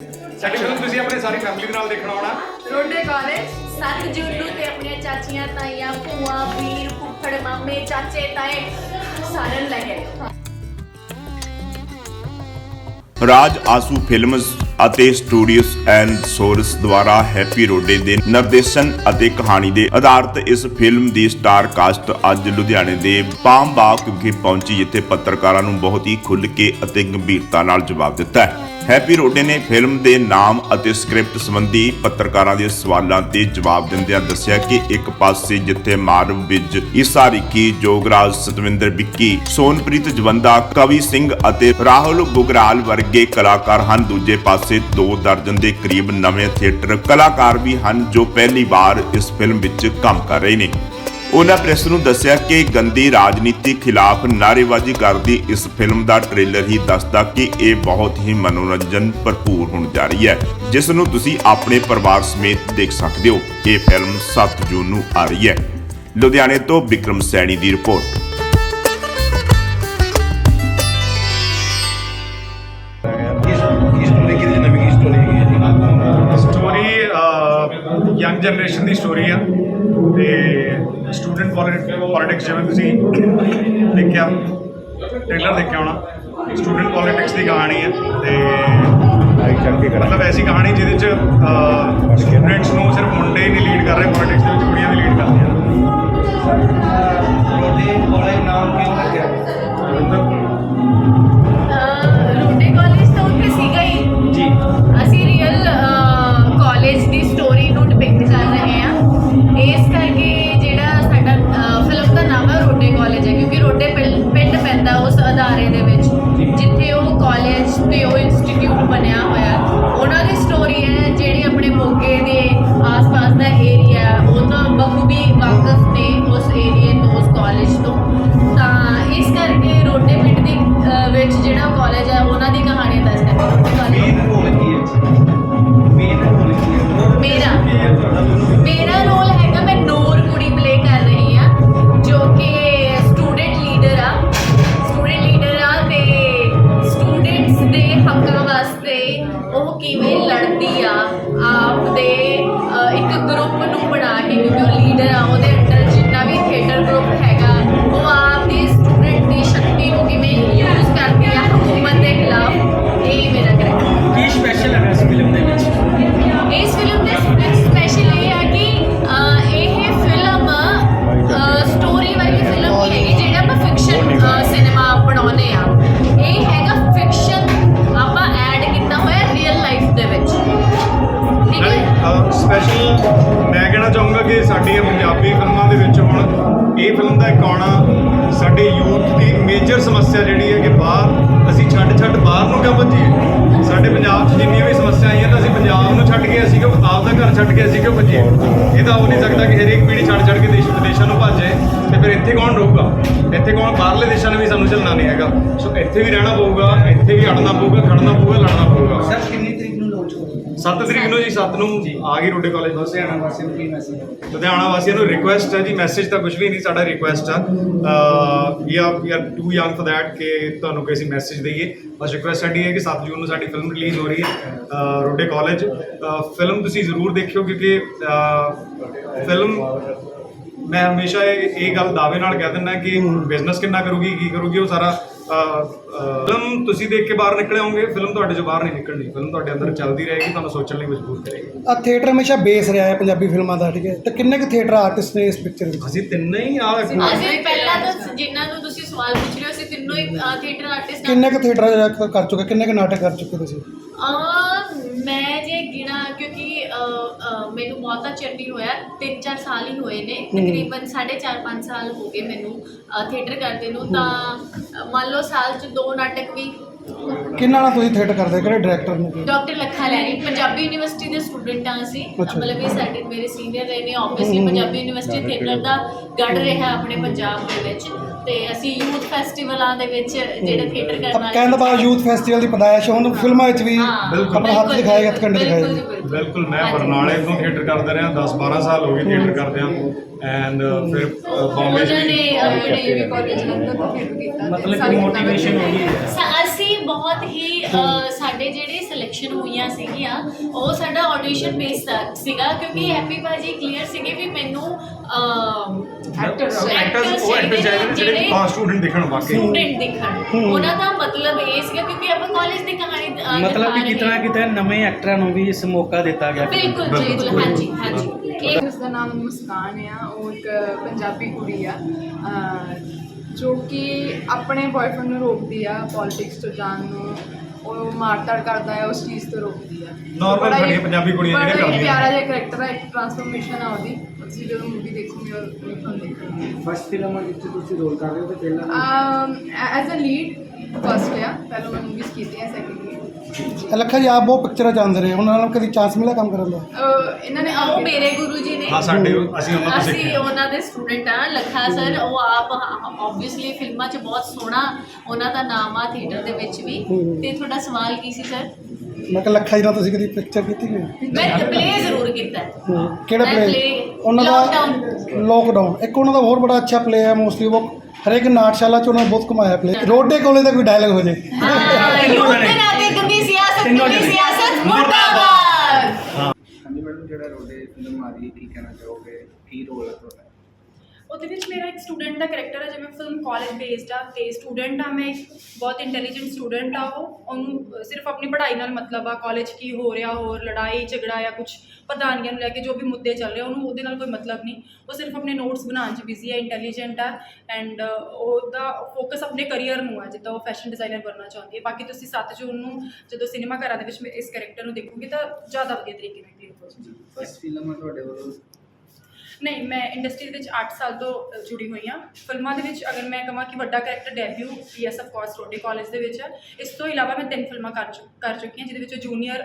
ਸਾਡੀ ਫਿਲਮ ਤੁਸੀਂ ਆਪਣੇ ਸਾਰੀ ਫੈਮਿਲੀ ਦੇ ਨਾਲ ਦੇਖਣ ਆਉਣਾ ਰੋਡੇ ਕਾਲਜ 7 ਜੂਨ ਨੂੰ ਤੇ ਆਪਣੀਆਂ ਚਾਚੀਆਂ ਤਾਈਆਂ ਭੂਆ ਵੀਰ ਫੁੱਫੜ ਮਾਮੇ ਚਾਚੇ ਤਾਏ ਸਾਰਿਆਂ ਨੂੰ ਲੈ ਕੇ ਆਇਓ। ਰਾਜ ਆਸੂ ਫਿਲਮਸ ਅਤੇ ਸਟੂਡੀਓਜ਼ ਐਂਡ ਸੋਰਸ ਦੁਆਰਾ ਹੈਪੀ ਰੋਡੇ ਦੇ ਨਿਰਦੇਸ਼ਨ ਅਤੇ ਕਹਾਣੀ ਦੇ ਆਧਾਰਿਤ ਇਸ ਫਿਲਮ ਦੀ ਸਟਾਰ ਕਾਸਟ ਅੱਜ ਲੁਧਿਆਣੇ ਦੇ ਪਾਮ ਬਾਗ ਵਿਖੇ ਪਹੁੰਚੀ, ਜਿੱਥੇ ਪੱਤਰਕਾਰਾਂ ਨੂੰ ਬਹੁਤ ਹੀ ਖੁੱਲ੍ਹ ਕੇ ਅਤੇ ਗੰਭੀਰਤਾ ਨਾਲ ਜਵਾਬ ਦਿੱਤਾ ਹੈ। ਹੈਪੀ ਰੋਡੇ ਨੇ ਫਿਲਮ ਦੇ ਨਾਮ ਅਤੇ ਸਕ੍ਰਿਪਟ ਸੰਬੰਧੀ ਪੱਤਰਕਾਰਾਂ ਦੇ ਸਵਾਲਾਂ ਤੇ ਜਵਾਬ ਦਿੰਦਿਆਂ ਦੱਸਿਆ ਕਿ ਇੱਕ ਪਾਸੇ ਜਿੱਥੇ ਮਾਰਵ ਵਿਜ ਈਸਾ ਰਿੱਕੀ ਜੋਗਰਾਜ, ਸਤਵਿੰਦਰ ਵਿੱਕੀ, ਸੋਨਪ੍ਰੀਤ ਜਵੰਦਾ, ਕਵੀ ਸਿੰਘ ਅਤੇ ਰਾਹੁਲ ਗੁਗਰਾਲ ਵਰਗੇ ਕਲਾਕਾਰ ਹਨ, ਦੂਜੇ ਪਾਸੇ ਦੋ ਦਰਜਨ ਦੇ ਕਰੀਬ ਨਵੇਂ ਥੀਏਟਰ ਕਲਾਕਾਰ ਵੀ ਹਨ ਜੋ ਪਹਿਲੀ ਵਾਰ ਇਸ ਫਿਲਮ ਵਿੱਚ ਕੰਮ ਕਰ ਰਹੇ ਨੇ। ਉਹਨਾਂ ਪ੍ਰੈਸ ਨੂੰ ਦੱਸਿਆ ਕਿ ਗੰਦੀ ਰਾਜਨੀਤੀ ਖਿਲਾਫ ਨਾਅਰੇਬਾਜ਼ੀ ਕਰਦੀ ਇਸ ਫਿਲਮ ਦਾ ਟ੍ਰੇਲਰ ਹੀ ਦੱਸਦਾ ਕਿ ਇਹ ਬਹੁਤ ਹੀ ਮਨੋਰੰਜਨ ਭਰਪੂਰ ਹੋਣ ਜਾ ਰਹੀ ਹੈ, ਜਿਸ ਨੂੰ ਤੁਸੀਂ ਆਪਣੇ ਪਰਿਵਾਰ ਸਮੇਤ ਦੇਖ ਸਕਦੇ ਹੋ। ਇਹ ਫਿਲਮ 7 ਜੂਨ ਨੂੰ ਆ ਰਹੀ ਹੈ। ਲੁਧਿਆਣੇ ਤੋਂ ਵਿਕਰਮ ਸੈਣੀ ਦੀ ਰਿਪੋਰਟ। ਜਨਰੇਸ਼ਨ ਦੀ ਸਟੋਰੀ ਆ। ਤੇ ਸਟੂਡੈਂਟ ਪੋਲਿਟਿਕਸ ਜਿਵੇਂ ਤੁਸੀਂ ਦੇਖਿਆ ਟ੍ਰੇਲਰ ਦੇਖਿਆ ਹੋਣਾ। ਸਟੂਡੈਂਟ ਪੋਲਿਟਿਕਸ ਦੀ ਕਹਾਣੀ ਹੈ ਤੇ ਮਤਲਬ ਐਸੀ ਕਹਾਣੀ ਜਿਹਦੇ ਚ ਸਟੂਡੈਂਟਸ ਨੂੰ ਸਿਰਫ ਮੁੰਡੇ ਹੀ ਨਹੀਂ ਲੀਡ ਕਰ ਰਹੇ ਪੋਲਿਟਿਕਸ ਦੇ ਵਿੱਚ ਕੁੜੀਆਂ ਵੀ ਲੀਡ ਕਰਦੀਆਂ ਰੋਡੇ ਕਾਲਜ ਨਾਮ ਕਿਉਂ ਰੱਖਿਆ ਵਿੱਚ ਜਿਹੜਾ ਆਪਦਾ ਘਰ ਛੱਡ ਕੇ ਅਸੀਂ ਕਿਉਂ ਭੱਜੀਏ? ਇਹ ਤਾਂ ਹੋ ਨਹੀਂ ਸਕਦਾ ਕਿ ਹਰੇਕ ਪੀੜ੍ਹੀ ਛੱਡ ਛੱਡ ਕੇ ਦੇਸ਼ ਵਿਦੇਸ਼ਾਂ ਨੂੰ ਭੱਜੇ ਤੇ ਫਿਰ ਇੱਥੇ ਕੌਣ ਰਹੂਗਾ ਇੱਥੇ ਕੌਣ? ਬਾਹਰਲੇ ਦੇਸ਼ਾਂ ਨੇ ਵੀ ਸਾਨੂੰ ਚੱਲਣਾ ਨਹੀਂ ਹੈਗਾ। ਸੋ ਇੱਥੇ ਵੀ ਰਹਿਣਾ ਪਊਗਾ, ਇੱਥੇ ਵੀ ਅੜਨਾ ਪਊਗਾ, ਖੜਨਾ ਪਊਗਾ, ਲੜਨਾ ਪਊਗਾ। ਸਰ, ਕਿੰਨੀ 7 ਤਰੀਕ ਨੂੰ ਜੀ 7 ਨੂੰ ਆ ਗਈ ਰੋਡੇ ਕਾਲਜ। ਬਸ ਲੁਧਿਆਣਾ ਵਾਸੀਆਂ ਨੂੰ ਕੀ ਮੈਸੇਜ ਲੁਧਿਆਣਾ ਵਾਸੀਆਂ ਨੂੰ ਰਿਕੁਐਸਟ ਹੈ ਜੀ ਮੈਸੇਜ ਤਾਂ ਕੁਝ ਵੀ ਨਹੀਂ ਸਾਡਾ ਰਿਕੁਐਸਟ ਆ। ਵੀ ਆਪ we are too young for that ਕਿ ਤੁਹਾਨੂੰ ਕੋਈ ਅਸੀਂ ਮੈਸੇਜ ਦਈਏ। ਬਸ ਰਿਕੁਐਸਟ ਸਾਡੀ ਹੈ ਕਿ 7 ਜੂਨ ਨੂੰ ਸਾਡੀ ਫਿਲਮ ਰਿਲੀਜ਼ ਹੋ ਰਹੀ ਹੈ ਰੋਡੇ ਕਾਲਜ। ਫਿਲਮ ਤੁਸੀਂ ਜ਼ਰੂਰ ਦੇਖਿਓ ਕਿਉਂਕਿ ਫਿਲਮ ਮੈਂ ਹਮੇਸ਼ਾ ਇਹ ਗੱਲ ਦਾਅਵੇ ਨਾਲ ਕਹਿ ਦਿੰਦਾ ਕਿ ਬਿਜ਼ਨਸ ਕਿੰਨਾ ਕਰੂਗੀ ਕੀ ਕਰੂਗੀ ਉਹ ਸਾਰਾ ਫਿਲਮ ਤੁਸੀਂ ਦੇਖ ਕੇ ਬਾਹਰ ਨਿਕਲੇ ਹੋਵੋਗੇ ਫਿਲਮ ਤੁਹਾਡੇ ਚੋਂ ਬਾਹਰ ਨਹੀਂ ਨਿਕਲਣੀ। ਫਿਲਮ ਤੁਹਾਡੇ ਅੰਦਰ ਚੱਲਦੀ ਰਹੇਗੀ ਤੁਹਾਨੂੰ ਸੋਚਣ ਲਈ ਮਜਬੂਰ ਕਰੇਗੀ। ਆ ਥੀਏਟਰ ਹਮੇਸ਼ਾ ਬੇਸ ਰਿਹਾ ਹੈ ਪੰਜਾਬੀ ਫਿਲਮਾਂ ਦਾ ਠੀਕ ਹੈ? ਤੇ ਕਿੰਨੇ ਕੁ ਥੀਏਟਰ ਆਰਟਿਸਟ ਨੇ ਇਸ ਪਿਕਚਰ ਵਿੱਚ? ਅਸੀਂ ਤਿੰਨੇ ਹੀ ਆ ਅਸੀਂ ਪਹਿਲਾਂ ਤਾਂ ਜਿਨ੍ਹਾਂ ਨੂੰ ਤੁਸੀਂ ਸਵਾਲ ਪੁੱਛ ਰਹੇ ਹੋ ਅਸੀਂ ਤਿੰਨੋਂ ਹੀ ਥੀਏਟਰ ਆਰਟਿਸਟ ਕਿੰਨੇ ਕੁ ਥੀਏਟਰ ਕਰ ਚੁੱਕੇ ਕਿੰਨੇ ਕੁ ਨਾਟਕ ਕਰ ਚੁੱਕੇ ਤੁਸੀਂ? ਅਹ ਮੈਂ ਜੇ ਗਿਣਾ ਕਿਉਂਕਿ ਅਹ, ਅਹ, ਮੈਨੂੰ ਬਹੁਤਾ ਚਿਰ ਨਹੀਂ ਹੋਇਆ 3-4 ਸਾਲ ਹੀ ਹੋਏ ਨੇ ਤਕਰੀਬਨ 4.5 ਸਾਲ ਹੋ ਗਏ ਮੈਨੂੰ ਥੀਏਟਰ ਕਰਦੇ ਨੂੰ। ਤਾਂ ਅਹ, ਮੰਨ ਲਓ ਸਾਲ 'ਚ ਦੋ ਨਾਟਕ ਵੀ। ਕਿੰਨਾ ਨਾਲ ਤੁਸੀਂ ਥੀਏਟਰ ਕਰਦੇ? ਕਿਹੜੇ ਡਾਇਰੈਕਟਰ ਨੇ? ਡਾਕਟਰ ਲੱਖਾ ਲੈਣੀ ਪੰਜਾਬੀ ਯੂਨੀਵਰਸਿਟੀ ਦੇ ਸਟੂਡੈਂਟ ਆ ਅਸੀਂ ਅੱਛਾ। ਮਤਲਬ ਇਹ ਸਾਡੇ ਮੇਰੇ ਸੀਨੀਅਰ ਰਹੇ ਨੇ ਆਬਵੀਅਸਲੀ ਪੰਜਾਬੀ ਯੂਨੀਵਰਸਿਟੀ ਥੀਏਟਰ ਦਾ ਗੜ ਰਿਹਾ ਆਪਣੇ ਪੰਜਾਬ ਦੇ ਵਿੱਚ। ਤੇ ਅਸੀਂ ਯੂਥ ਫੈਸਟੀਵਲਾਂ ਦੇ ਵਿੱਚ ਜਿਹੜਾ ਥੀਏਟਰ ਕਰਨ ਵਾਲੇ ਕਹਿਣ ਦਾ ਬਾਅਦ ਯੂਥ ਫੈਸਟੀਵਲ ਦੀ ਪਦਾਇਸ਼ ਹੁਣ ਫਿਲਮਾਂ ਵਿੱਚ ਵੀ ਹਾਂ, ਬਿਲਕੁਲ। ਆਪਣਾ ਹੱਥ ਬਿਲਕੁਲ, ਦਿਖਾਏ ਹੱਥਕੰਡੇ ਦਿਖਾਏ ਬਿਲਕੁਲ ਜੀ, ਬਿਲਕੁਲ। ਬਿਲਕੁਲ ਮੈਂ ਹਾਂਜੀ। ਬਰਨਾਲੇ ਤੋਂ ਥੀਏਟਰ ਕਰਦਾ ਰਿਹਾ 10 12 ਸਾਲ ਹੋ ਗਏ ਥੀਏਟਰ ਕਰਦਿਆਂ ਐਂਡ ਫਿਰ ਬੰਬੇ ਉਹਨਾਂ ਚ ਨੇ ਵੀ ਆਪਣੇ ਕਾਲਜ ਜਲੰਧਰ ਤੋਂ ਫਿਰ ਕੀਤਾ ਮਤਲਬ ਕਿ ਮੋਟੀਵੇਸ਼ਨ ਹੋਈ ਹੈ ਸ- ਅਸੀਂ ਬਹੁਤ ਹੀ ਅਹ, ਸਾਡੇ ਜਿਹੜੇ ਸਿਲੈਕਸ਼ਨ ਹੋਈਆਂ ਸੀਗੀਆਂ ਉਹ ਸਾਡਾ ਆਡੀਸ਼ਨ ਬੇਸ ਸੀਗਾ ਕਿਉਂਕਿ ਹੈਪੀ ਬਾਜੀ ਕਲੀਅਰ ਸੀਗੇ ਵੀ ਮੈਨੂੰ ਐਕਟਰਸ ਉਹ ਐਕਟਰ ਚਾਹੀਦੇ ਨੇ ਜਿਹੜੇ ਹਾਂ ਸਟੂਡੈਂਟ ਦਿਖਣ ਵਾਕਈ ਸਟੂਡੈਂਟ ਦਿਖਣ ਉਹਨਾਂ ਦਾ ਮਤਲਬ ਇਹ ਸੀਗਾ ਕਿਉਂਕਿ ਆਪਾਂ ਕਾਲਜ ਦੀ ਕਹਾਣੀ ਅਹ, ਮਤਲਬ ਦਿਖਾ ਕਿ ਰਹੇ ਕਿਤਨਾ ਹਾਂ। ਕਿਤੇ ਨਵੇਂ ਐਕਟਰਾਂ ਨੂੰ ਵੀ ਇਸ ਮੌਕਾ ਦਿੱਤਾ ਗਿਆ ਬਿਲਕੁਲ ਬਿਲਕੁਲ ਹਾਂਜੀ ਹਾਂਜੀ ਇਹ ਉਸ ਦਾ ਨਾਮ ਮੁਸਕਾਨ ਆ ਉਹ ਇੱਕ ਪੰਜਾਬੀ ਕੁੜੀ ਆ ਅਹ ਜੋ ਕਿ ਆਪਣੇ ਬॉयਫ੍ਰੈਂਡ ਨੂੰ ਰੋਕਦੀ ਆ ਪੋਲਿਟਿਕਸ ਤੋਂ ਜਾਣ ਨੂੰ ਉਹ ਮਾਰਤਾੜ ਕਰਦਾ ਹੈ ਉਸ ਚੀਜ਼ ਤੋਂ ਰੋਕਦੀ ਆ। Normal ਬੜਾ ਹੀ- ਪੰਜਾਬੀ ਕੁੜੀਆਂ ਜਿਹੜੀਆਂ ਬੜਾ ਹੀ ਕਰਦੀਆਂ। ਪਿਆਰਾ ਜਿਹਾ ਕਰੈਕਟਰ ਹੈ ਇੱਕ ਟਰਾਂਸਫਰਮੇਸ਼ਨ ਆ ਉਹਦੀ। ਤੁਸੀਂ ਜਦੋਂ ਮੂਵੀ ਦੇਖੋਗੇ ਉਹ ਉਹ ਤੁਹਾਨੂੰ ਦੇਖੋਗੇ। ਫਸਟ ਫਿਲਮ ਵਿੱਚ ਤੁਸੀਂ ਰੋਲ ਕਰ ਰਹੇ ਹੋ ਤੇ ਪਹਿਲਾਂ ਐਜ਼ ਅ ਲੀਡ ਫਸਟ ਆ। ਪਹਿਲਾਂ ਮੈਂ ਮੂਵੀਜ਼ ਕੀਤੀਆਂ ਸੈਕਿੰਡ ਲੀਡ ਲੱਖਾ ਜੀ ਆਪ ਬਹੁਤ ਪਿਕਚਰਾਂ ਚਾਹੁੰਦੇ ਰਹੇ। ਉਹਨਾਂ ਨਾਲ ਕਦੀ ਚਾਂਸ ਮਿਲਿਆ ਕੰਮ ਕਰਨ ਦਾ? ਇਹਨਾਂ ਨੇ ਉਹ ਮੇਰੇ ਗੁਰੂ ਜੀ ਨੇ ਹਾਂ ਸਾਡੇ ਅਸੀਂ ਉਹਨਾਂ ਤੋਂ ਅਸੀਂ ਸਿੱਖਿਆ। ਉਹਨਾਂ ਦੇ ਸਟੂਡੈਂਟ ਆ ਲੱਖਾ ਸਰ। ਉਹ ਆਪ ਆਬਵੀਅਸਲੀ ਫਿਲਮਾਂ 'ਚ ਬਹੁਤ ਸੋਹਣਾ ਉਹਨਾਂ ਦਾ ਨਾਮ ਆ ਥੀਏਟਰ ਦੇ ਵਿੱਚ ਵੀ। ਹੂੰ। ਤੇ ਤੁਹਾਡਾ ਸਵਾਲ ਕੀ ਸੀ ਸਰ? ਮੈਂ ਕਿਹਾ ਲੱਖਾ ਜੀ ਨਾਲ ਤੁਸੀਂ ਕਦੀ ਪਿਕਚਰ ਕੀਤੀ ਕੋਈ ਮੈਂ ਪਲੇ ਜ਼ਰੂਰ ਕੀਤਾ। ਹੈ। ਹੂੰ। ਕਿਹੜਾ ਮੈਂ ਪਲੇ play- ਉਹਨਾਂ ਦਾ Lockdown। ਲੋਕਡਾਊਨ ਇੱਕ ਉਹਨਾਂ ਦਾ ਹੋਰ ਬੜਾ ਅੱਛਾ ਪਲੇ ਹੈ ਮੋਸਟਲੀ ਉਹ ਹਰੇਕ ਨਾਟਸ਼ਾਲਾ ਚ ਉਹਨਾਂ ਨੇ ਬਹੁਤ ਕਮਾਇਆ ਪਲੇ ਰੋਡੇ ਕੋਲੇ ਦਾ ਕੋਈ ਡਾਇਲੌਗ ਹੋ ਜੇ। ਹਾਂ ਯੂਥ ਦੇ ਸਿਆਸਤ ਮੁਰਦਾਬਾਦ ਹਾਂਜੀ ਮੈਡਮ ਜਿਹੜਾ ਰੋਡੇ ਫਿਲਮ ਆ ਰਹੀ ਹੈ ਕੀ ਕਹਿਣਾ ਚਾਹੋਗੇ ਕੀ ਰੋਲ ਹੈ ਤੁਹਾਡਾ ਉਹਦੇ ਵਿੱਚ ਮੇਰਾ ਇੱਕ ਸਟੂਡੈਂਟ ਦਾ ਕਰੈਕਟਰ ਹੈ, ਜਿਵੇਂ ਫਿਲਮ ਕਾਲਜ ਬੇਸਡ ਆ, ਤੇ ਸਟੂਡੈਂਟ ਆ ਮੈਂ ਇੱਕ ਬਹੁਤ ਇੰਟੈਲੀਜੈਂਟ ਸਟੂਡੈਂਟ ਆ ਉਹ। ਉਹਨੂੰ ਸਿਰਫ ਆਪਣੀ ਪੜ੍ਹਾਈ ਨਾਲ ਮਤਲਬ ਆ ਕਾਲਜ ਕੀ ਹੋ ਰਿਹਾ, ਹੋਰ ਲੜਾਈ, ਝਗੜਾ ਜਾਂ ਕੁਝ ਪ੍ਰਧਾਨੀਆਂ ਨੂੰ ਲੈ ਕੇ ਜੋ ਵੀ ਮੁੱਦੇ ਚੱਲ ਰਹੇ ਉਹਨੂੰ ਉਹਦੇ ਨਾਲ ਕੋਈ ਮਤਲਬ ਨਹੀਂ। ਉਹ ਸਿਰਫ ਆਪਣੇ ਨੋਟਸ ਬਣਾਉਣ 'ਚ ਬਿਜ਼ੀ ਹੈ ਇੰਟੈਲੀਜੈਂਟ ਆ ਐਂਡ ਉਹਦਾ ਫੋਕਸ ਆਪਣੇ ਕਰੀਅਰ ਨੂੰ ਹੈ ਜਿੱਦਾਂ ਉਹ ਫੈਸ਼ਨ ਡਿਜ਼ਾਈਨਰ ਬਣਨਾ ਚਾਹੁੰਦੀ ਹੈ ਬਾਕੀ ਤੁਸੀਂ 7 ਜੂਨ ਨੂੰ ਜਦੋਂ ਸਿਨੇਮਾ ਘਰਾਂ ਦੇ ਵਿੱਚ ਇਸ ਕਰੈਕਟਰ ਨੂੰ ਦੇਖੋਗੇ ਤਾਂ ਜ਼ਿਆਦਾ ਵਧੀਆ ਤਰੀਕੇ ਨਾਲ ਕਲੀਅਰ ਹੋ ਜਾਏਗੀ ਫਸਟ ਫਿਲਮ ਹੈ ਤੁਹਾਡੇ ਵੱਲੋਂ ਨਹੀਂ ਮੈਂ ਇੰਡਸਟਰੀ ਦੇ ਵਿੱਚ 8 ਸਾਲ ਤੋਂ ਅ, ਜੁੜੀ ਹੋਈ ਹਾਂ। ਫਿਲਮਾਂ ਦੇ ਵਿੱਚ ਅਗਰ ਮੈਂ ਕਹਾਂ ਕਿ ਵੱਡਾ character debut yes of course Rode college ਦੇ ਵਿੱਚ ਹੈ। ਇਸ ਤੋਂ ਇਲਾਵਾ ਮੈਂ ਤਿੰਨ ਫਿਲਮਾਂ ਕਰ ਚੁ ਕਰ ਚੁੱਕੀ ਹਾਂ ਜਿਹਦੇ ਵਿੱਚ ਜੂਨੀਅਰ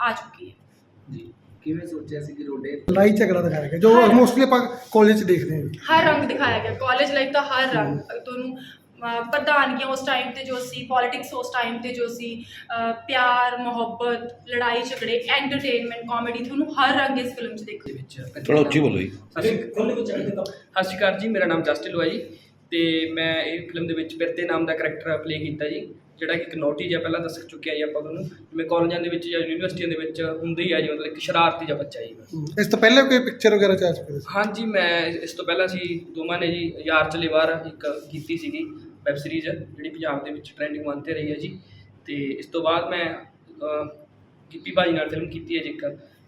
ਆ ਚੁੱਕੀ ਹੈ। ਜੀ ਕਿਵੇਂ ਸੋਚਿਆ ਸੀ ਕਿ ਰੋਡੇ ਲੜਾਈ ਝਗੜਾ ਦਿਖਾਇਆ ਗਿਆ ਜੋ ਮੋਸਟਲੀ ਆਪਾਂ ਕਾਲਜ ਚ ਦੇਖਦੇ ਹਾਂ। ਹਰ ਰੰਗ ਦਿਖਾਇਆ ਗਿਆ ਕਾਲਜ ਲਾਈਫ ਦਾ ਹਰ ਰੰਗ। ਤੁਹਾਨੂੰ ਪ੍ਰਧਾਨਗੀਆਂ ਉਸ ਟਾਈਮ ਤੇ ਜੋ ਸੀ ਪੋਲਿਟਿਕਸ ਉਸ ਟਾਈਮ ਤੇ ਜੋ ਸੀ ਪਿਆਰ ਮੁਹੱਬਤ ਲੜਾਈ ਝਗੜੇ ਐਂਟਰਟੇਨਮੈਂਟ ਕਾਮੇਡੀ ਤੁਹਾਨੂੰ ਹਰ ਰੰਗ ਇਸ ਫਿਲਮ 'ਚ ਦੇਖੋ ਥੋੜਾ ਉੱਚੀ ਬੋਲੋ। ਜੀ ਸਤਿ ਸ਼੍ਰੀ ਅਕਾਲ ਜੀ ਮੇਰਾ ਨਾਮ ਜਸਟਿਨ ਲੋਆ ਜੀ ਤੇ ਮੈਂ ਇਹ ਫਿਲਮ ਦੇ ਵਿੱਚ ਬਿਰਤੇ ਨਾਮ ਦਾ ਕਰੈਕਟਰ ਪਲੇ ਕੀਤਾ ਜੀ ਜਿਹੜਾ ਕਿ ਇੱਕ ਨੋਟੀ ਜਿਹਾ ਪਹਿਲਾਂ ਦੱਸ ਚੁੱਕਿਆ ਜੀ ਆਪਾਂ ਤੁਹਾਨੂੰ। ਜਿਵੇਂ ਕਾਲਜਾਂ ਦੇ ਵਿੱਚ ਜਾਂ ਯੂਨੀਵਰਸਿਟੀਆਂ ਦੇ ਵਿੱਚ ਹੁੰਦੀ ਹੀ ਆ ਜੀ ਮਤਲਬ ਇੱਕ ਸ਼ਰਾਰਤੀ ਜਿਹਾ ਬੱਚਾ ਜੀ। ਇਸ ਤੋਂ ਪਹਿਲੇ ਕੋਈ ਪਿਕਚਰ ਵਗੈਰਾ ਚ ਆ ਚੁੱਕੇ ਸੀ? ਹਾਂਜੀ ਮੈਂ ਇਸ ਤੋਂ ਪਹਿਲਾਂ ਸੀ ਦੋਵਾਂ ਨੇ ਜੀ ਯਾਰ ਚਲੇ ਵਾਰ ਇੱਕ ਕੀਤੀ ਸੀਗੀ। ਵੈਬ ਸੀਰੀਜ਼ ਜਿਹੜੀ ਪੰਜਾਬ ਦੇ ਵਿੱਚ ਟ੍ਰੈਂਡਿੰਗ ਵਨ ਤੇ ਰਹੀ ਹੈ ਜੀ। ਤੇ ਇਸ ਤੋਂ ਬਾਅਦ ਮੈਂ ਗਿੱਪੀ ਭਾਜੀ ਨਾਲ ਫਿਲਮ ਕੀਤੀ ਹੈ ਜੀ ਇੱਕ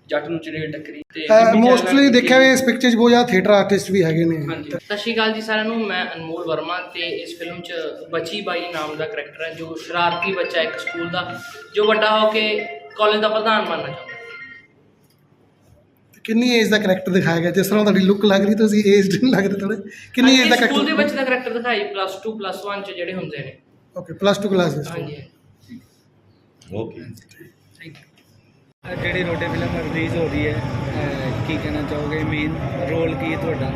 ਜੱਟ ਨੂੰ ਚੜੇਲ ਟੱਕਰੀ ਤੇ ਮੋਸਟਲੀ ਦੇਖਿਆ ਵੀ ਇਸ ਪਿਕਚਰ 'ਚ ਬਹੁਤ ਜ਼ਿਆਦਾ ਥੀਏਟਰ ਆਰਟਿਸਟ ਵੀ ਹੈਗੇ ਨੇ। ਹਾਂਜੀ। ਸਤਿ ਸ਼੍ਰੀ ਅਕਾਲ ਜੀ ਸਾਰਿਆਂ ਨੂੰ ਮੈਂ ਅਨਮੋਲ ਵਰਮਾ ਤੇ ਇਸ ਫਿਲਮ 'ਚ ਬਚੀ ਬਾਈ ਨਾਮ ਦਾ ਕਰੈਕਟਰ ਹੈ ਜੋ ਸ਼ਰਾਰਤੀ ਬੱਚਾ ਹੈ ਇੱਕ ਸਕੂਲ ਦਾ ਜੋ ਵੱਡਾ ਹੋ ਕੇ ਕਾਲਜ ਦਾ ਪ੍ਰਧਾਨ ਬਣਨਾ ਚਾਹੁੰਦਾ। ਹੈ ਕਿੰਨੀ ਏਜ ਦਾ ਕਰੈਕਟਰ ਦਿਖਾਇਆ ਗਿਆ? ਜਿਸ ਤਰ੍ਹਾਂ ਤੁਹਾਡੀ ਲੁੱਕ ਲੱਗ ਰਹੀ ਤੁਸੀਂ ਏਜ ਨਹੀਂ ਲੱਗਦੇ ਥੋੜੇ ਕਿੰਨੀ ਏਜ ਦਾ ਹਾਂਜੀ, ਸਕੂਲ ਦੇ ਕਰੈਕਟਰ ਬੱਚੇ ਦਾ ਕਰੈਕਟਰ ਦਿਖਾਈ ਪਲੱਸ 2 ਪਲੱਸ 1 'ਚ ਜਿਹੜੇ ਹੁੰਦੇ ਨੇ। ਓਕੇ ਪਲੱਸ 2 ਕਲਾਸ ਦੇ ਹਾਂਜੀ। ਓਕੇ ਥੈਂਕ ਯੂ ਜਿਹੜੀ ਰੋਡੇ ਫਿਲਮ ਰਿਲੀਜ਼ ਹੋ ਰਹੀ ਹੈ ਕੀ ਕਹਿਣਾ ਚਾਹੋਗੇ? ਮੇਨ ਰੋਲ ਕੀ ਹੈ ਤੁਹਾਡਾ?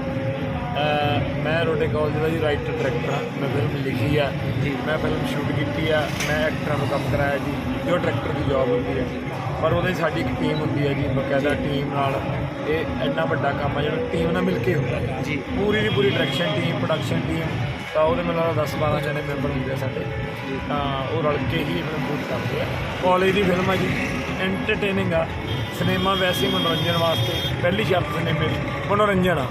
ਮੈਂ ਰੋਡੇ ਕਾਲਜ ਦਾ ਜੀ ਰਾਈਟਰ ਡਾਇਰੈਕਟਰ ਹਾਂ ਮੈਂ ਫਿਲਮ ਲਿਖੀ ਆ। ਜੀ। ਮੈਂ ਫਿਲਮ ਸ਼ੂਟ ਕੀਤੀ ਆ ਮੈਂ ਐਕਟਰਾਂ ਨੂੰ ਕੰਮ ਕਰਾਇਆ ਜੀ। ਜੋ ਡਾਇਰੈਕਟਰ ਦੀ ਜੌਬ ਹੁੰਦੀ ਹੈ ਪਰ ਉਹਦੇ ਸਾਡੀ ਇੱਕ ਟੀਮ ਹੁੰਦੀ ਹੈ ਜੀ ਬਕਾਇਦਾ ਟੀਮ ਨਾਲ। ਇਹ ਇੰਨਾ ਵੱਡਾ ਕੰਮ ਆ ਜਿਹੜਾ ਟੀਮ ਨਾਲ ਮਿਲ ਕੇ ਹੁੰਦਾ ਹੈ। ਜੀ। ਪੂਰੀ ਦੀ ਪੂਰੀ ਡਾਇਰੈਕਸ਼ਨ ਟੀਮ ਪ੍ਰੋਡਕਸ਼ਨ ਟੀਮ ਤਾਂ ਉਹਦੇ ਨਾਲ 10 12 ਜਣੇ ਮੈਂਬਰ ਹੁੰਦੇ ਆ ਸਾਡੇ। ਤਾਂ ਉਹ ਰਲ ਕੇ ਹੀ ਫਿਲਮ ਸ਼ੂਟ ਕਰਦੇ ਆ। ਕਾਲਜ ਦੀ ਫਿਲਮ ਆ ਜੀ ਐਂਟਰਟੇਨਿੰਗ ਆ। ਸਿਨੇਮਾ ਵੈਸੇ ਹੀ ਮਨੋਰੰਜਨ ਵਾਸਤੇ ਪਹਿਲੀ ਸ਼ਰਤ ਸਿਨੇਮੇ ਦੀ ਮਨੋਰੰਜਨ ਆ।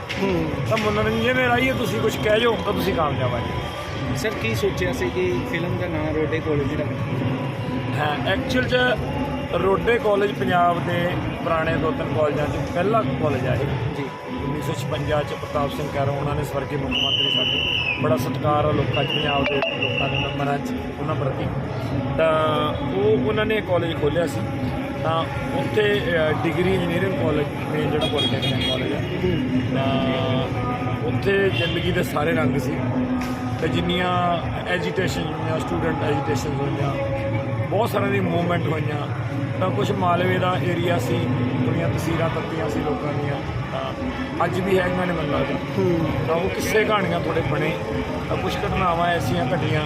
ਤਾਂ ਮਨੋਰੰਜਨ ਦੇ ਰਾਹੀਂ ਤੁਸੀਂ ਕੁਝ ਕਹਿ ਜਾਓ ਤਾਂ ਤੁਸੀਂ ਕਾਮਯਾਬ ਆ ਜੀ। ਸਰ ਕੀ ਸੋਚਿਆ ਸੀ ਕਿ ਫਿਲਮ ਦਾ ਨਾਮ ਰੋਡੇ ਕਾਲਜ ਰੱਖਣਾ ਹਾਂ ਐਕਚੁਅਲ ਚ ਰੋਡੇ ਕਾਲਜ ਪੰਜਾਬ ਦੇ ਪੁਰਾਣੇ ਦੋ ਤਿੰਨ ਕਾਲਜਾਂ ਚ ਪਹਿਲਾ ਕਾਲਜ ਆ ਇਹ। ਜੀ। 1956 ਚ ਪ੍ਰਤਾਪ ਸਿੰਘ ਕੈਰੋਂ ਉਹਨਾਂ ਨੇ ਸਵਰਗੀ ਮੁੱਖ ਮੰਤਰੀ ਸਾਡੇ। ਬੜਾ ਸਤਿਕਾਰ ਆ ਲੋਕਾਂ ਚ ਪੰਜਾਬ ਦੇ ਲੋਕਾਂ ਦੇ ਮੈਂਬਰਾਂ ਚ ਉਹਨਾਂ ਪ੍ਰਤੀ। ਤਾਂ ਉਹ ਉਹਨਾਂ ਨੇ ਕਾਲਜ ਖੋਲ੍ਹਿਆ ਸੀ। ਤਾਂ ਉੱਥੇ ਡਿਗਰੀ ਇੰਜੀਨੀਅਰਿੰਗ ਕਾਲਜ ਮੇਨ ਜਿਹੜਾ ਪੋਲੀਟੈਕਨਿਕ ਕਾਲਜ ਆ। ਤਾਂ ਉੱਥੇ ਜ਼ਿੰਦਗੀ ਦੇ ਸਾਰੇ ਰੰਗ ਸੀ। ਤੇ ਜਿੰਨੀਆਂ ਐਜੀਟੇਸ਼ਨ ਹੋਈਆਂ ਸਟੂਡੈਂਟ ਐਜੀਟੇਸ਼ਨ ਹੋਈਆਂ ਬਹੁਤ ਸਾਰਿਆਂ ਦੀ ਮੂਵਮੈਂਟ ਹੋਈਆਂ। ਤਾਂ ਕੁਝ ਮਾਲਵੇ ਦਾ ਏਰੀਆ ਸੀ ਦੁਨੀਆਂ ਤਸਵੀਰਾਂ ਤੱਤੀਆਂ ਸੀ ਲੋਕਾਂ ਦੀਆਂ ਤਾਂ ਅੱਜ ਵੀ ਹੈਗੀਆਂ ਨੇ ਮੈਨੂੰ ਲੱਗਦਾ। ਤਾਂ ਉਹ ਕਿੱਸੇ ਕਹਾਣੀਆਂ ਥੋੜੇ ਬਣੇ ਤਾਂ ਕੁਝ ਘਟਨਾਵਾਂ ਐਸੀਆਂ ਘਟੀਆਂ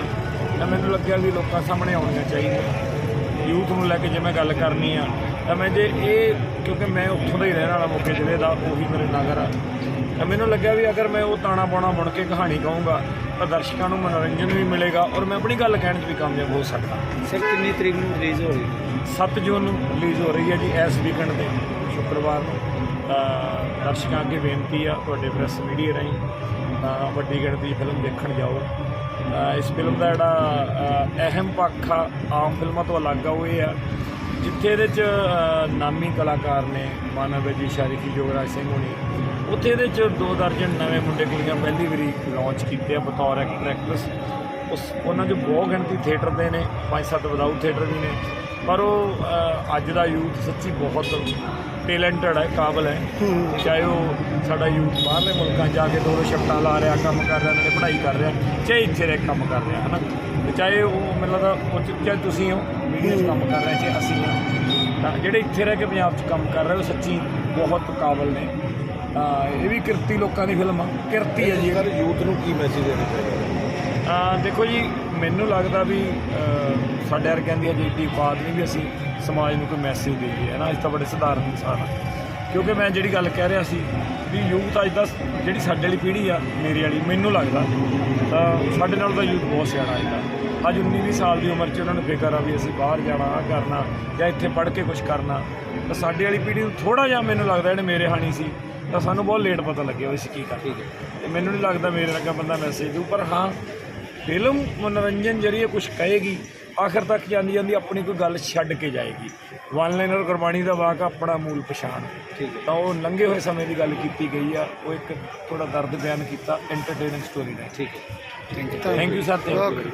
ਤਾਂ ਮੈਨੂੰ ਲੱਗਿਆ ਵੀ ਲੋਕਾਂ ਸਾਹਮਣੇ ਆਉਣੀਆਂ ਚਾਹੀਦੀਆਂ। ਯੂਥ ਨੂੰ ਲੈ ਕੇ ਜੇ ਮੈਂ ਗੱਲ ਕਰਨੀ ਆ ਤਾਂ ਮੈਂ ਜੇ ਇਹ ਕਿਉਂਕਿ ਮੈਂ ਉੱਥੋਂ ਦਾ ਹੀ ਰਹਿਣ ਵਾਲਾ ਮੁੱਕੇ ਜ਼ਿਲ੍ਹੇ ਦਾ ਉਹੀ ਮੇਰੇ ਨਗਰ ਆ। ਤਾਂ ਮੈਨੂੰ ਲੱਗਿਆ ਵੀ ਅਗਰ ਮੈਂ ਉਹ ਤਾਣਾ ਬਾਣਾ ਬੁਣ ਕੇ ਕਹਾਣੀ ਕਹੂੰਗਾ ਤਾਂ ਦਰਸ਼ਕਾਂ ਨੂੰ ਮਨੋਰੰਜਨ ਵੀ ਮਿਲੇਗਾ ਔਰ ਮੈਂ ਆਪਣੀ ਗੱਲ ਕਹਿਣ 'ਚ ਵੀ ਕਾਮਯਾਬ ਹੋ ਸਕਦਾ। ਸਰ ਕਿੰਨੀ ਤਰੀਕ ਨੂੰ ਰਿਲੀਜ਼ ਹੋ ਰਹੀ ਹੈ? 7 ਜੂਨ ਨੂੰ ਰਿਲੀਜ਼ ਹੋ ਰਹੀ ਹੈ ਜੀ ਇਸ ਵੀਕਐਂਡ ਤੇ। ਸ਼ੁੱਕਰਵਾਰ ਨੂੰ। ਤਾਂ ਦਰਸ਼ਕਾਂ ਅੱਗੇ ਬੇਨਤੀ ਆ ਤੁਹਾਡੇ ਪ੍ਰੈਸ ਮੀਡੀਆ ਰਾਹੀਂ ਤਾਂ ਵੱਡੀ ਗਿਣਤੀ ਫਿਲਮ ਦੇਖਣ ਜਾਓ। ਇਸ ਫਿਲਮ ਦਾ ਜਿਹੜਾ ਅਹਿਮ ਪੱਖ ਆ ਆਮ ਫਿਲਮਾਂ ਤੋਂ ਅਲੱਗ ਆ ਉਹ ਇਹ ਆ ਜਿੱਥੇ ਇਹਦੇ 'ਚ ਨਾਮੀ ਕਲਾਕਾਰ ਨੇ, ਮਾਨਵ ਜੀ ਸ਼ਾਰਿਕੀ ਜੋਗਰਾਜ ਸਿੰਘ ਹੋਣੀ। ਉੱਥੇ ਇਹਦੇ 'ਚ ਦੋ ਦਰਜਨ ਨਵੇਂ ਮੁੰਡੇ ਕੁੜੀਆਂ ਪਹਿਲੀ ਵਾਰੀ ਲਾਂਚ ਕੀਤੇ ਆ, ਬਤੌਰ ਐਕਟਰ ਐਕਟਰਸ ਉਸ, ਉਹਨਾਂ 'ਚ ਬਹੁਤ ਗਿਣਤੀ ਥੀਏਟਰ ਦੇ ਨੇ, ਪੰਜ ਸੱਤ ਵਿਦਾਊਟ ਥੀਏਟਰ ਵੀ ਨੇ। ਪਰ ਉਹ ਅੱਜ ਦਾ ਯੂਥ ਸੱਚੀ ਬਹੁਤ ਟੈਲੈਂਟਡ ਹੈ, ਕਾਬਲ ਹੈ। ਚਾਹੇ ਉਹ ਸਾਡਾ ਯੂਥ ਬਾਹਰਲੇ ਮੁਲਕਾਂ 'ਚ ਜਾ ਕੇ ਦੋ ਦੋ ਸ਼ਿਫਟਾਂ ਲਾ ਰਿਹਾ, ਕੰਮ ਕਰ ਰਿਹਾ, ਨਾਲੇ ਪੜ੍ਹਾਈ ਕਰ ਰਿਹਾ, ਚਾਹੇ ਇੱਥੇ ਰਹਿ ਕੇ ਕੰਮ ਕਰ ਰਿਹਾ, ਹਨਾ? ਤੇ ਚਾਹੇ ਉਹ, ਮੈਨੂੰ ਲੱਗਦਾ, ਉਹ ਚਾਹੇ ਤੁਸੀਂ ਹੋ 'ਚ ਕੰਮ ਕਰ ਰਹੇ ਚਾਹੇ ਅਸੀਂ ਤਾਂ ਜਿਹੜੇ ਇੱਥੇ ਰਹਿ ਕੇ ਪੰਜਾਬ 'ਚ ਕੰਮ ਕਰ ਰਹੇ ਉਹ ਸੱਚੀ ਬਹੁਤ ਕਾਬਲ ਨੇ। ਤਾਂ ਇਹ ਵੀ ਕਿਰਤੀ ਲੋਕਾਂ ਦੀ ਫਿਲਮ ਆ। ਕਿਰਤੀ ਹੈ ਜੀ। ਸਰ ਯੂਥ ਨੂੰ ਕੀ ਮੈਸੇਜ ਦੇਣਾ ਚਾਹੀਦਾ ਅਹ ਦੇਖੋ ਜੀ ਮੈਨੂੰ ਲੱਗਦਾ ਵੀ ਸਾਡੇ ਵਰਗਿਆਂ ਦੀ ਅਜੇ ਏਡੀ ਔਕਾਤ ਨਹੀਂ ਵੀ ਅਸੀਂ ਸਮਾਜ ਨੂੰ ਕੋਈ ਮੈਸੇਜ ਦੇਈਏ ਹੈ ਨਾ? ਅਸੀਂ ਤਾਂ ਬੜੇ ਸਧਾਰਨ ਇਨਸਾਨ ਆ ਕਿਉਂਕਿ ਮੈਂ ਜਿਹੜੀ ਗੱਲ ਕਹਿ ਰਿਹਾ ਸੀ ਵੀ ਯੂਥ ਅੱਜ ਦਾ ਜਿਹੜੀ ਸਾਡੇ ਵਾਲੀ ਪੀੜ੍ਹੀ ਆ ਮੇਰੀ ਵਾਲੀ ਮੈਨੂੰ ਲੱਗਦਾ ਤਾਂ ਸਾਡੇ ਨਾਲ ਤਾਂ ਯੂਥ ਬਹੁਤ ਸਿਆਣਾ ਅੱਜ ਅੱਜ 19 20 ਸਾਲ ਦੀ ਉਮਰ 'ਚ ਉਹਨਾਂ ਨੂੰ ਫਿਕਰ ਆ ਵੀ ਅਸੀਂ ਬਾਹਰ ਜਾਣਾ ਆ ਕਰਨਾ ਜਾਂ ਇੱਥੇ ਪੜ੍ਹ ਕੇ ਕੁਝ ਕਰਨਾ। ਤਾਂ ਸਾਡੇ ਵਾਲੀ ਪੀੜ੍ਹੀ ਨੂੰ ਥੋੜਾ ਜਿਹਾ ਮੈਨੂੰ ਲੱਗਦਾ ਜਿਹੜੇ ਮੇਰੇ ਹਾਣੀ ਸੀ ਤਾਂ ਸਾਨੂੰ ਬਹੁਤ ਲੇਟ ਪਤਾ ਲੱਗਿਆ ਵੀ ਅਸੀਂ ਕੀ ਕਰ ਤੇ ਮੈਨੂੰ ਨਹੀਂ ਲੱਗਦਾ ਮੇਰੇ ਵਰਗਾ ਬੰਦਾ ਮੈਸੇਜ ਦੂ ਪਰ ਹਾਂ ਫਿਲਮ ਮਨੋਰੰਜਨ ਜਰੀਏ ਕੁਝ ਕਹੇਗੀ ਆਖਰ ਤੱਕ ਜਾਂਦੀ ਜਾਂਦੀ ਆਪਣੀ ਕੋਈ ਗੱਲ ਛੱਡ ਕੇ ਜਾਏਗੀ। ਵਨ ਲਾਈਨਰ ਗੁਰਬਾਣੀ ਦਾ ਵਾਕ ਆਪਣਾ ਮੂਲ ਪਛਾਣ। ਠੀਕ ਹੈ। ਤਾਂ ਉਹ ਲੰਘੇ ਹੋਏ ਸਮੇਂ ਦੀ ਗੱਲ ਕੀਤੀ ਗਈ ਆ ਉਹ ਇੱਕ ਥੋੜਾ ਦਰਦ ਬਿਆਨ ਕੀਤਾ ਐਂਟਰਟੇਨਿੰਗ ਸਟੋਰੀ ਦਾ। ਠੀਕ ਹੈ। Thank you sir thank you